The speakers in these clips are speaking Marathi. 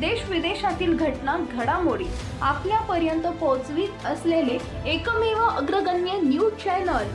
देश विदेशातील घटना घडामोडी आपल्यापर्यंत पोहोचवीत असलेले एकमेव अग्रगण्य news channel.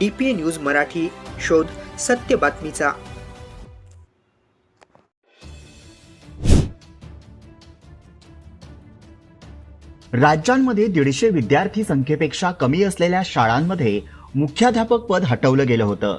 D P A news Marathi शोध सत्य बातमीचा. राज्यांमध्ये दीडशे विद्यार्थी संख्येपेक्षा कमी असलेल्या शाळांमध्ये मुख्याध्यापक पद हटवलं गेलं होतं.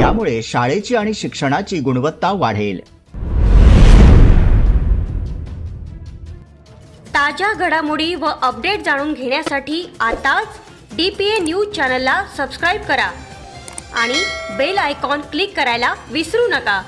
यामुळे शाळेची आणि शिक्षणाची गुणवत्ता वाढेल. ताज्या घडामोडी व अपडेट जाणून घेण्यासाठी आताच डी पी ए न्यूज चॅनलला सबस्क्राईब करा आणि बेल आयकॉन क्लिक करायला विसरू नका.